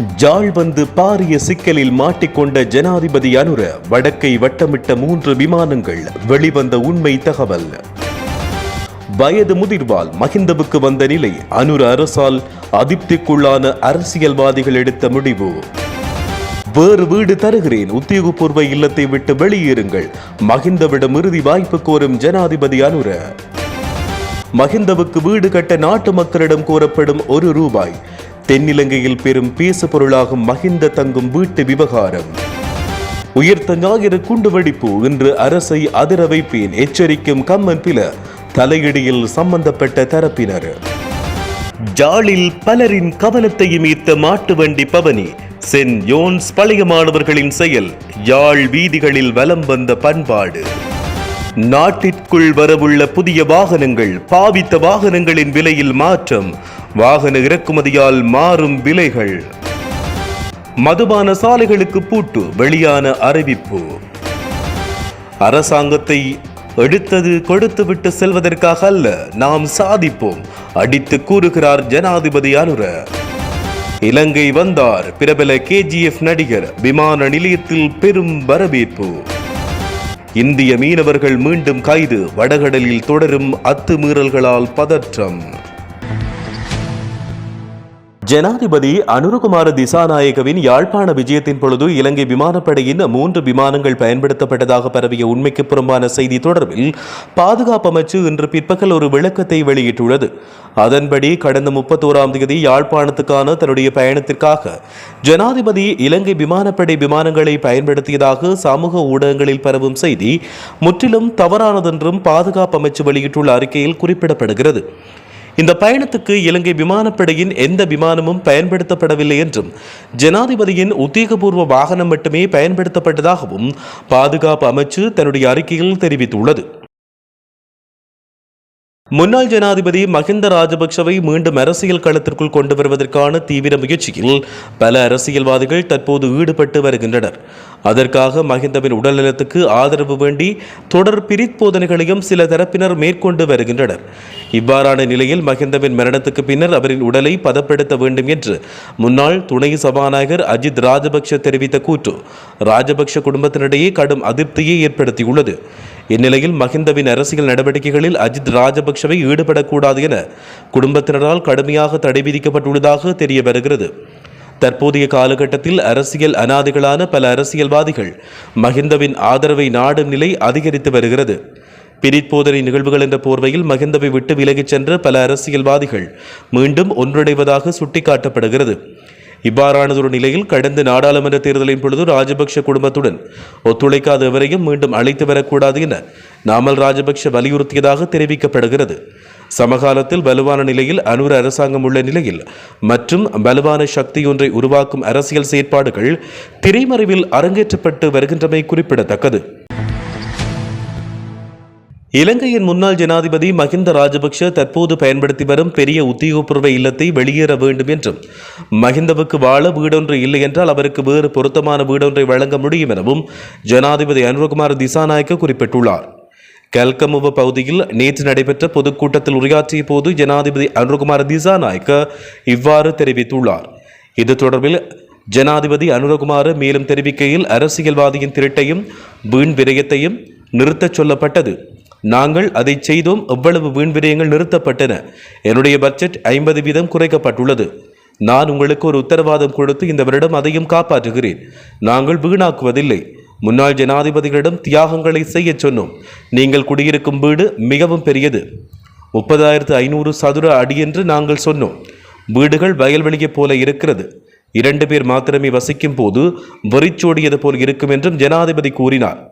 ஜாழ் வந்து பாரிய சிக்கலில் மாட்டிக்கொண்ட ஜனாதிபதி அனுர வடக்கை வட்டமிட்ட மூன்று விமானங்கள் வெளிவந்த உண்மை தகவல். வயது முதிர்வால் மஹிந்தவுக்கு வந்த நிலை அனுர அரசால் அதிருப்திக்குள்ளான அரசியல்வாதிகள் எடுத்த முடிவு. வேறு வீடு தருகிறேன் உத்தியோகபூர்வ இல்லத்தை விட்டு வெளியேறுங்கள் மஹிந்தவிடம் இறுதி வாய்ப்பு கோரும் ஜனாதிபதி அனுர. மஹிந்தவுக்கு வீடு கட்ட நாட்டு மக்களிடம் கோரப்படும் ஒரு ரூபாய் தென்னிலங்கையில் பெரும் பேசு பொருளாகும் மஹிந்த தங்கும் வீட்டு விவகாரம். உயர்த்த ஞாயிறு குண்டுவெடிப்பு இன்று அரசை அதிர வைப்பேன் எச்சரிக்கும் கம்மன் பில தலையிடியில் சம்பந்தப்பட்ட தரப்பினர். ஜாலில் பலரின் கவனத்தையும் ஈர்த்த மாட்டு வண்டி பவனி சென் யோன்ஸ் பழைய மாணவர்களின் செயல் யாழ் வீதிகளில் வலம் வந்த பண்பாடு. நாட்டிற்குள் வரவுள்ள புதிய வாகனங்கள் பாவித்த வாகனங்களின் விலையில் மாற்றம் வாகன இறக்குமதியால் மாறும் விலைகள். மதுபான சாலைகளுக்கு பூட்டு வெளியான அறிவிப்பு. அரசாங்கத்தை எடுத்தது கொடுத்துவிட்டு செல்வதற்காக அல்ல நாம் சாதிப்போம் அடித்து கூறுகிறார் ஜனாதிபதி அனுர. இலங்கை வந்தார் பிரபல கேஜிஎஃப் நடிகர் விமான நிலையத்தில் பெரும் வரவேற்பு. இந்திய மீனவர்கள் மீண்டும் கைது வடகடலில் தொடரும் அத்துமீறல்களால் பதற்றம். ஜனாதிபதி அனுரகுமார திசாநாயகவின் யாழ்ப்பாண விஜயத்தின் பொழுது இலங்கை விமானப்படையின் மூன்று விமானங்கள் பயன்படுத்தப்பட்டதாக பரவிய உண்மைக்கு புறம்பான செய்தி தொடர்பில் பாதுகாப்பு அமைச்சு இன்று பிற்பகல் ஒரு விளக்கத்தை வெளியிட்டுள்ளது. அதன்படி கடந்த முப்பத்தோராம் தேதி யாழ்ப்பாணத்துக்கான தன்னுடைய பயணத்திற்காக ஜனாதிபதி இலங்கை விமானப்படை விமானங்களை பயன்படுத்தியதாக சமூக ஊடகங்களில் பரவும் செய்தி முற்றிலும் தவறானதென்றும் பாதுகாப்பு அமைச்சு வெளியிட்டுள்ள அறிக்கையில் குறிப்பிடப்படுகிறது. இந்த பயணத்துக்கு இலங்கை விமானப்படையின் எந்த விமானமும் பயன்படுத்தப்படவில்லை என்றும் ஜனாதிபதியின் உத்தியோகபூர்வ வாகனம் மட்டுமே பயன்படுத்தப்பட்டதாகவும் பாதுகாப்பு அமைச்சு தன்னுடைய அறிக்கையில் தெரிவித்துள்ளது. முன்னாள் ஜனாதிபதி மஹிந்த ராஜபக்சவை மீண்டும் அரசியல் களத்திற்குள் கொண்டு வருவதற்கான தீவிர முயற்சியில் பல அரசியல்வாதிகள் தற்போது ஈடுபட்டு வருகின்றனர். அதற்காக மஹிந்தவின் உடல்நலத்துக்கு ஆதரவு வேண்டி தொடர் பிரிபோதனைகளையும் சில தரப்பினர் மேற்கொண்டு வருகின்றனர். இவ்வாறான நிலையில் மஹிந்தவின் மரணத்துக்கு பின்னர் அவரின் உடலை பதப்படுத்த வேண்டும் என்று முன்னாள் துணை சபாநாயகர் அஜித் ராஜபக்ஷ தெரிவித்த கூற்று ராஜபக்ஷ குடும்பத்தினிடையே கடும் அதிருப்தியை ஏற்படுத்தியுள்ளது. இந்நிலையில் மஹிந்தவின் அரசியல் நடவடிக்கைகளில் அஜித் ராஜபக்சவை ஈடுபடக்கூடாது என குடும்பத்தினரால் கடுமையாக தடை விதிக்கப்பட்டுள்ளதாக தெரிய வருகிறது. தற்போதைய காலகட்டத்தில் அரசியல் அனாதைகளான பல அரசியல்வாதிகள் மஹிந்தவின் ஆதரவை நாடும் நிலை அதிகரித்து வருகிறது. பிரிப்போதனை நிகழ்வுகள் என்ற போர்வையில் மஹிந்தவை விட்டு விலகிச் சென்ற பல அரசியல்வாதிகள் மீண்டும் ஒன்றிணைவதாக சுட்டிக்காட்டப்படுகிறது. இவ்வாறானதொரு நிலையில் கடந்த நாடாளுமன்ற தேர்தலின் பொழுது ராஜபக்ஷ குடும்பத்துடன் ஒத்துழைக்காத எவரையும் மீண்டும் அழைத்து வரக்கூடாது என நாமல் ராஜபக்ஷ வலியுறுத்தியதாக தெரிவிக்கப்படுகிறது. சமகாலத்தில் வலுவான நிலையில் அனுர அரசாங்கம் உள்ள நிலையில் மற்றும் வலுவான சக்தி ஒன்றை உருவாக்கும் அரசியல் செயற்பாடுகள் திரைமறைவில் அரங்கேற்றப்பட்டு வருகின்றமை குறிப்பிடத்தக்கது. இலங்கையின் முன்னாள் ஜனாதிபதி மஹிந்த ராஜபக்ஷ தற்போது பயன்படுத்தி வரும் பெரிய உத்தியோகபூர்வ இல்லத்தை வெளியேற வேண்டும் என்றும் மஹிந்தவுக்கு வாழ வீடொன்று இல்லை என்றால் அவருக்கு வேறு பொருத்தமான வீடொன்றை வழங்க முடியும் எனவும் ஜனாதிபதி அனுரகுமார் திசாநாயக்க குறிப்பிட்டுள்ளார். கல்கமுவ பகுதியில் நேற்று நடைபெற்ற பொதுக்கூட்டத்தில் உரையாற்றிய போது ஜனாதிபதி அனுரகுமார் திசாநாயக்க இவ்வாறு தெரிவித்துள்ளார். இது தொடர்பில் ஜனாதிபதி அனுரகுமார் மேலும் தெரிவிக்கையில் அரசியல்வாதியின் திருட்டையும் வீண் விரயத்தையும் நிறுத்தச் சொல்லப்பட்டது. நாங்கள் அதை செய்தோம். எவ்வளவு வீண் விரயங்கள் நிறுத்தப்பட்டன. என்னுடைய பட்ஜெட் ஐம்பது வீதம் குறைக்கப்பட்டுள்ளது. நான் உங்களுக்கு ஒரு உத்தரவாதம் கொடுத்து இந்த வருடம் அதையும் காப்பாற்றுகிறேன். நாங்கள் வீணாக்குவதில்லை. முன்னாள் ஜனாதிபதிகளிடம் தியாகங்களை செய்யச் சொன்னோம். நீங்கள் குடியிருக்கும் வீடு மிகவும் பெரியது. முப்பதாயிரத்து ஐநூறு சதுர அடி என்று நாங்கள் சொன்னோம். வீடுகள் வயல்வெளியைப் போல இருக்கிறது. இரண்டு பேர் மாத்திரமே வசிக்கும் போது வெறிச்சோடியது போல் இருக்கும் என்றும் ஜனாதிபதி கூறினார்.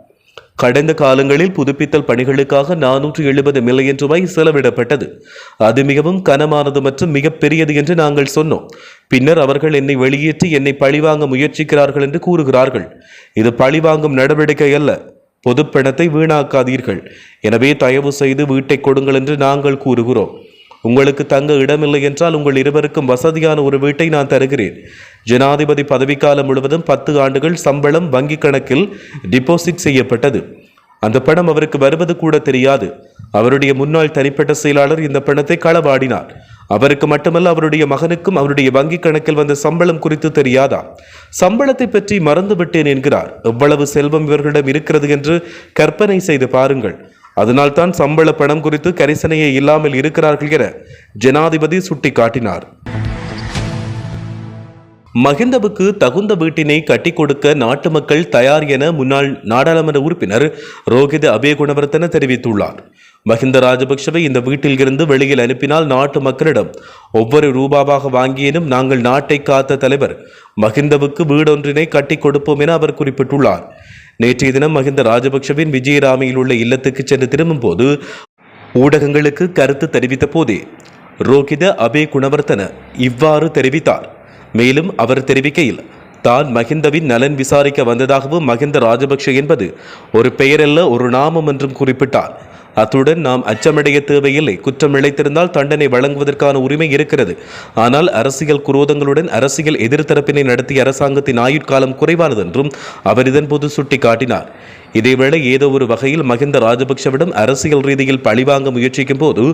கடந்த காலங்களில் புதுப்பித்தல் பணிகளுக்காக நானூற்று எழுபது மில்லியன் ரூபாய் செலவிடப்பட்டது. அது மிகவும் கனமானது மற்றும் மிகப்பெரியது என்று நாங்கள் சொன்னோம். பின்னர் அவர்கள் என்னை வெளியேற்றி என்னை பழிவாங்க முயற்சிக்கிறார்கள் என்று கூறுகிறார்கள். இது பழிவாங்கும் நடவடிக்கை அல்ல. பொதுப்பணத்தை வீணாக்காதீர்கள். எனவே தயவு செய்து வீட்டை கொடுங்கள் என்று நாங்கள் கூறுகிறோம். உங்களுக்கு தங்க இடமில்லை என்றால் உங்கள் இருவருக்கும் வசதியான ஒரு வீட்டை நான் தருகிறேன். ஜனாதிபதி பதவிக்காலம் முழுவதும் பத்து ஆண்டுகள் சம்பளம் வங்கிக் கணக்கில் டிபாசிட் செய்யப்பட்டது. அந்த பணம் அவருக்கு வருவது கூட தெரியாது. அவருடைய முன்னாள் தனிப்பட்ட செயலாளர் இந்த பணத்தை களவாடினார். அவருக்கு மட்டுமல்ல அவருடைய மகனுக்கும் அவருடைய வங்கிக் கணக்கில் வந்த சம்பளம் குறித்து தெரியாதா? சம்பளத்தை பற்றி மறந்துவிட்டேன் என்கிறார். எவ்வளவு செல்வம் இவர்களிடம் இருக்கிறது என்று கற்பனை செய்து பாருங்கள். அதனால்தான் சம்பள பணம் குறித்து கரிசனையே இல்லாமல் இருக்கிறார்கள் என ஜனாதிபதி சுட்டிக்காட்டினார். மகிந்தவுக்கு தகுந்த வீட்டினை கட்டிக் கொடுக்க நாட்டு மக்கள் தயார் என முன்னாள் நாடாளுமன்ற உறுப்பினர் ரோஹித அபயகுணவர்த்தன தெரிவித்துள்ளார். மஹிந்த ராஜபக்ஷவை இந்த வீட்டில் இருந்து வெளியில் அனுப்பினால் நாட்டு மக்களிடம் ஒவ்வொரு ரூபாவாக வாங்கியேனும் நாங்கள் நாட்டை காத்த தலைவர் மஹிந்தவுக்கு வீடொன்றினை கட்டி கொடுப்போம் என அவர் குறிப்பிட்டுள்ளார். நேற்றைய தினம் மஹிந்த ராஜபக்ஷவின் விஜயராமையில் உள்ள இல்லத்துக்கு சென்று திரும்பும் போது ஊடகங்களுக்கு கருத்து தெரிவித்த போதே ரோகித அபே குணவர்த்தன இவ்வாறு தெரிவித்தார். மேலும் அவர் தெரிவிக்கையில் தான் மஹிந்தவின் நலன் விசாரிக்க வந்ததாகவும் மஹிந்த ராஜபக்ஷ என்பது ஒரு பெயரல்ல ஒரு நாமம் என்றும் குறிப்பிட்டார். அத்துடன் நாம் அச்சமடைய தேவையில்லை. குற்றம் இழைத்திருந்தால் தண்டனை வழங்குவதற்கான உரிமை இருக்கிறது. ஆனால் அரசியல் குரோதங்களுடன் அரசியல் எதிர்த்தரப்பினை நடத்திய அரசாங்கத்தின் ஆயுட்காலம் குறைவானது என்றும் அவர் இதன்போது சுட்டிக்காட்டினார். இதேவேளை ஏதோ ஒரு வகையில் மஹிந்த ராஜபக்ஷவிடம் அரசியல் ரீதியில் பழிவாங்க முயற்சிக்கும் போது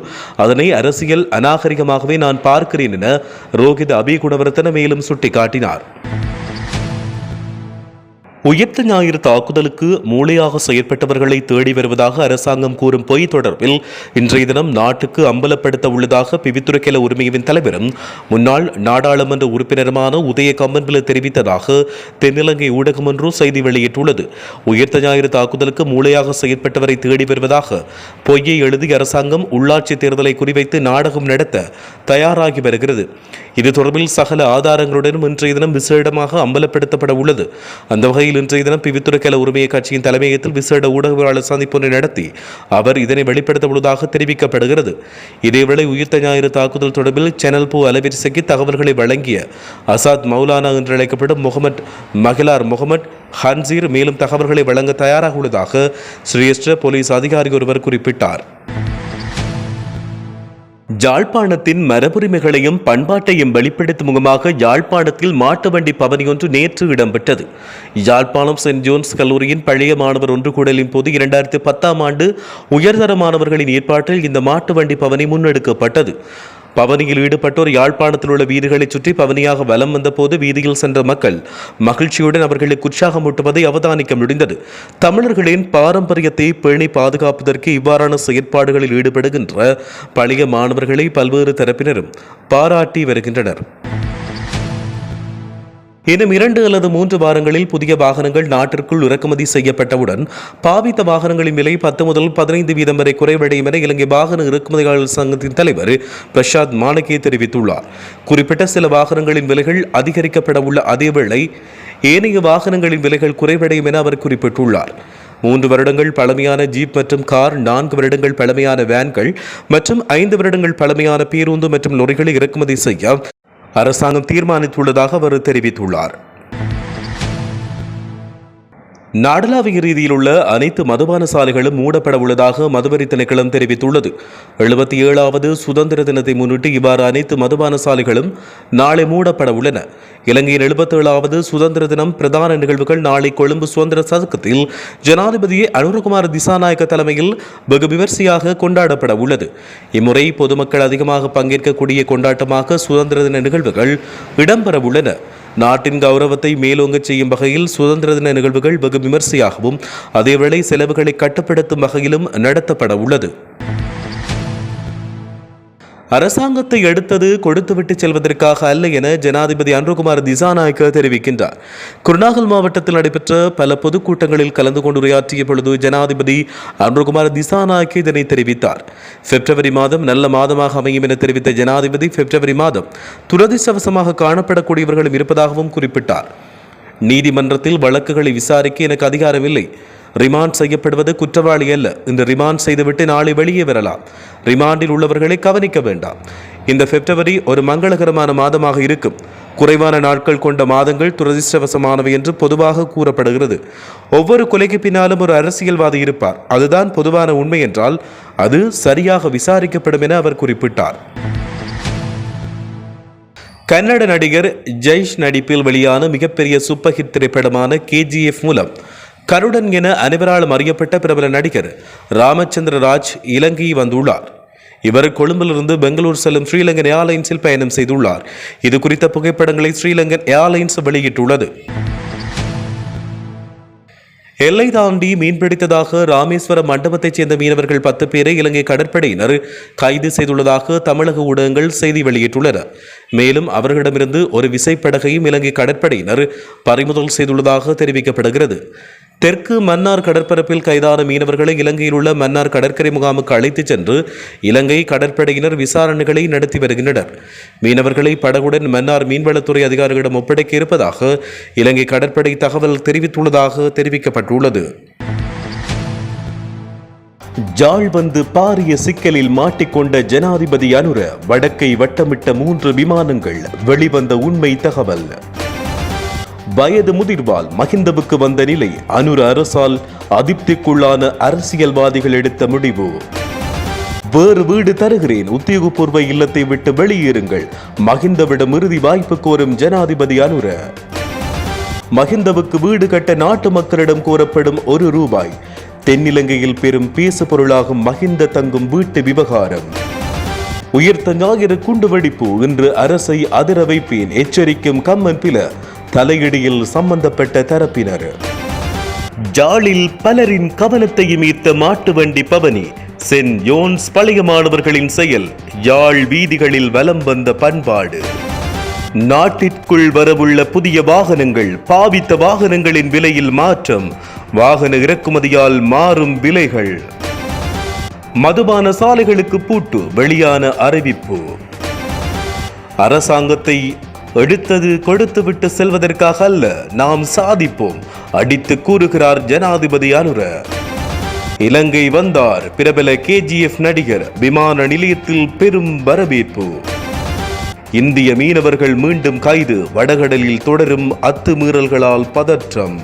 அதனை அரசியல் அநாகரிகமாகவே நான் பார்க்கிறேன் என ரோஹித் அபிகுணவர்த்தன மேலும் சுட்டிக்காட்டினார். உயிர்த்த ஞாயிறு தாக்குதலுக்கு மூளையாக செயற்பட்டவர்களை தேடி வருவதாக அரசாங்கம் கூறும் பொய் தொடர்பில் இன்றைய தினம் நாட்டுக்கு அம்பலப்படுத்த உள்ளதாக பிவித்துறைக்கல உரிமையின் தலைவரும் முன்னாள் நாடாளுமன்ற உறுப்பினருமான உதய கம்மன்பில தெரிவித்ததாக தென்னிலங்கை ஊடகம் ஒன்று செய்தி வெளியிட்டுள்ளது. உயிர்த்த ஞாயிறு தாக்குதலுக்கு மூளையாக செயற்பட்டவரை தேடி வருவதாக பொய்யை எழுதி அரசாங்கம் உள்ளாட்சி தேர்தலை குறிவைத்து நாடகம் நடத்த தயாராகி வருகிறது. இது தொடர்பில் சகல ஆதாரங்களுடனும் இன்றைய தினம் விசேடமாக அம்பலப்படுத்தப்பட உள்ளது. அந்த வகையில் இன்றைய தினம் பிவித்துறைக்கல உரிமைய கட்சியின் தலைமையகத்தில் விசேட ஊடகவியலாளர் சந்திப்பொன்றை நடத்தி அவர் இதனை வெளிப்படுத்த உள்ளதாக தெரிவிக்கப்படுகிறது. இதேவேளை உயிர்த்த ஞாயிறு தாக்குதல் தொடர்பில் சேனல் பூ அலைவரிசைக்கு தகவல்களை வழங்கிய அசாத் மௌலானா என்று அழைக்கப்படும் முகமது மகிலார் முகமது ஹன்சீர் மேலும் தகவல்களை வழங்க தயாராக உள்ளதாக சிரேஷ்ட போலீஸ் அதிகாரி ஒருவர் குறிப்பிட்டார். யாழ்ப்பாணத்தின் மரபுரிமைகளையும் பண்பாட்டையும் வெளிப்படுத்தும் முகமாக யாழ்ப்பாணத்தில் மாட்டு வண்டி பவனி ஒன்று நேற்று இடம்பெற்றது. யாழ்ப்பாணம் சென்ட் ஜோன்ஸ் கல்லூரியின் பழைய மாணவர் ஒன்று கூடலின் போது இரண்டாயிரத்தி பத்தாம் ஆண்டு உயர்தர மாணவர்களின் ஏற்பாட்டில் இந்த மாட்டு வண்டி பவனி முன்னெடுக்கப்பட்டது. பவனியில் ஈடுபட்டோர் யாழ்ப்பாணத்தில் உள்ள வீதிகளைச் சுற்றி பவனியாக வலம் வந்தபோது வீதியில் சென்ற மக்கள் மகிழ்ச்சியுடன் அவர்களுக்கு உற்சாகமூட்டுவதை அவதானிக்க முடிந்தது. தமிழர்களின் பாரம்பரியத்தை பேணி பாதுகாப்பதற்கு இவ்வாறான செயற்பாடுகளில் ஈடுபடுகின்ற பழைய மாணவர்களை பல்வேறு தரப்பினரும் பாராட்டி வருகின்றனர். இன்னும் இரண்டு அல்லது மூன்று வாரங்களில் புதிய வாகனங்கள் நாட்டிற்குள் இறக்குமதி செய்யப்பட்டவுடன் பாவித்த வாகனங்களின் விலை பத்து முதல் பதினைந்து வீதம் வரை குறைவடையும் என இலங்கை வாகன இறக்குமதியாளர் சங்கத்தின் தலைவர் பிரசாத் மாணக்கே தெரிவித்துள்ளார். குறிப்பிட்ட சில வாகனங்களின் விலைகள் அதிகரிக்கப்பட உள்ள அதேவேளை ஏனைய வாகனங்களின் விலைகள் குறைவடையும் என அவர் குறிப்பிட்டுள்ளார். மூன்று வருடங்கள் பழமையான ஜீப் மற்றும் கார் நான்கு வருடங்கள் பழமையான வேன்கள் மற்றும் ஐந்து வருடங்கள் பழமையான பேருந்து மற்றும் லொரிகளை இறக்குமதி செய்ய அரசாங்கம் தீர்மானித்துள்ளதாக அவர் தெரிவித்துள்ளார். நாடளாவிய ரீதியில் உள்ள அனைத்து மதுபான சாலைகளும் மூடப்பட உள்ளதாக மதுவரி திணைக்களம் தெரிவித்துள்ளது. எழுபத்தி ஏழாவது சுதந்திர தினத்தை முன்னிட்டு இவ்வாறு அனைத்து மதுபான சாலைகளும் நாளை மூடப்பட உள்ளன. இலங்கையின் எழுபத்தேழாவது சுதந்திர தினம் பிரதான நிகழ்வுகள் நாளை கொழும்பு சுதந்திர சதுக்கத்தில் ஜனாதிபதி அனுரகுமார் திசாநாயக்க தலைமையில் வெகு விமர்சையாக கொண்டாடப்பட உள்ளது. இம்முறை பொதுமக்கள் அதிகமாக பங்கேற்கக்கூடிய கொண்டாட்டமாக சுதந்திர தின நிகழ்வுகள் இடம்பெற உள்ளன. நாட்டின் கௌரவத்தை மேலோங்கச் செய்யும் வகையில் சுதந்திர தின நிகழ்வுகள் வெகு விமர்சையாகவும் அதேவேளை செலவுகளை கட்டுப்படுத்தும் வகையிலும் நடத்தப்பட உள்ளது. அரசாங்கத்தை எடுத்தது கொடுத்துவிட்டு செல்வதற்காக அல்ல என ஜனாதிபதி அன்ருகுமார் திசாநாயக்க தெரிவிக்கின்றார். குருநாகல் மாவட்டத்தில் நடைபெற்ற பல பொதுக்கூட்டங்களில் கலந்து கொண்டு உரையாற்றிய பொழுது ஜனாதிபதி அன்ருகுமார் திசாநாயக்க இதனை தெரிவித்தார். பிப்ரவரி மாதம் நல்ல மாதமாக அமையும் என தெரிவித்த ஜனாதிபதி பிப்ரவரி மாதம் துரதிர்ஷ்டவசமாக காணப்படக்கூடியவர்களும் இருப்பதாகவும் குறிப்பிட்டார். நீதிமன்றத்தில் வழக்குகளை விசாரிக்க எனக்கு அதிகாரமில்லை. ரிமாண்ட் செய்யப்படுவது குற்றவாளி அல்ல. இந்த ரிமாண்ட் செய்துவிட்டு நாளை வெளியே வரலாம். ரிமாண்டில் உள்ளவர்களை கவனிக்க வேண்டாம். இந்த பிப்ரவரி ஒரு மங்களகரமான மாதமாக இருக்கும். குறைவான நாட்கள் கொண்ட மாதங்கள் துரதிர்ஷ்டவசமானவை என்று பொதுவாக கூறப்படுகிறது. ஒவ்வொரு கொலைக்கு பின்னாலும் ஒரு அரசியல்வாதி இருப்பார். அதுதான் பொதுவான உண்மை என்றால் அது சரியாக விசாரிக்கப்படும் என அவர் குறிப்பிட்டார். கன்னட நடிகர் ஜெய்ஷ் நடிப்பில் வெளியான மிகப்பெரிய சூப்பர் ஹிட் திரைப்படமான கேஜிஎஃப் மூலம் கருடன் என அனைவராலும் அறியப்பட்ட பிரபல நடிகர் ராமச்சந்திர ராஜ் இலங்கை வந்துள்ளார். இவர் கொழும்பிலிருந்து பெங்களூர் செல்லும் ஸ்ரீலங்கன் ஏர்லைன்ஸில் பயணம் செய்துள்ளார். இது குறித்த புகைப்படங்களை ஸ்ரீலங்கன் ஏர்லைன்ஸ் வெளியிட்டுள்ளது. எல்லை தாண்டி மீன்பிடித்ததாக ராமேஸ்வரம் மண்டபத்தைச் சேர்ந்த மீனவர்கள் பத்து பேரை இலங்கை கடற்படையினர் கைது செய்துள்ளதாக தமிழக ஊடகங்கள் செய்தி வெளியிட்டுள்ளன. மேலும் அவர்களிடமிருந்து ஒரு விசைப்படகையும் இலங்கை கடற்படையினர் பறிமுதல் செய்துள்ளதாக தெரிவிக்கப்படுகிறது. தெற்கு மன்னார் கடற்பரப்பில் கைதான மீனவர்களை இலங்கையில் உள்ள மன்னார் கடற்கரை முகாமுக்கு அழைத்துச் சென்று இலங்கை கடற்படையினர் விசாரணைகளை நடத்தி வருகின்றனர். மீனவர்களை படகுடன் மன்னார் மீன்வளத்துறை அதிகாரிகளிடம் ஒப்படைக்க இருப்பதாக இலங்கை கடற்படை தகவல் தெரிவித்துள்ளதாக தெரிவிக்கப்பட்டுள்ளது. ஜாழ் வந்து பாரிய சிக்கலில் மாட்டிக்கொண்ட ஜனாதிபதி அனுர வடக்கை வட்டமிட்ட மூன்று விமானங்கள் வெளிவந்த உண்மை தகவல். வயது முதிர்வால் மஹிந்தவுக்கு வந்த நிலை அனுர அரசால் அதிருப்திக்குள்ளான அரசியல்வாதிகள் எடுத்த முடிவு. வேறு வீடு தருகிறேன் உத்தியோகபூர்வ இல்லத்தை விட்டு வெளியேறுங்கள் மஹிந்தவிடம் இறுதி வாய்ப்பு கோரும் ஜனாதிபதி அனுர. மஹிந்தவுக்கு வீடு கட்ட நாட்டு மக்களிடம் கோரப்படும் ஒரு ரூபாய் தென்னிலங்கையில் பெரும் பேசு பொருளாகும் மஹிந்த தங்கும் வீட்டு விவகாரம். உயர்த்த ஞாயிறு குண்டு வெடிப்பு இன்று அரசை அதிர வைப்பேன் எச்சரிக்கும் கம்மன் பில தலையிடியில் சம்பந்தப்பட்ட தரப்பினர். ஜாலில் பலரின் கவனத்தையும் ஈர்த்த மாட்டு வண்டி பவனி சென் யோன்ஸ் பழைய மாணவர்களின் செயல் யாழ் வீதிகளில் வலம் வந்த பண்பாடு. நாட்டிற்குள் வரவுள்ள புதிய வாகனங்கள் பாவித்த வாகனங்களின் விலையில் மாற்றம் வாகன இறக்குமதியால் மாறும் விலைகள். மதுபான சாலைகளுக்கு பூட்டு வெளியான அறிவிப்பு. அரசாங்கத்தை எடுத்தது கொடுத்துவிட்டு செல்வதற்காக அல்ல நாம் சாதிப்போம் அடித்து கூறுகிறார் ஜனாதிபதி அனுர. இலங்கை வந்தார் பிரபல கேஜிஎஃப் நடிகர் விமான நிலையத்தில் பெரும் வரவேற்பு. இந்திய மீனவர்கள் மீண்டும் கைது வடகடலில் தொடரும் அத்துமீறல்களால் பதற்றம்.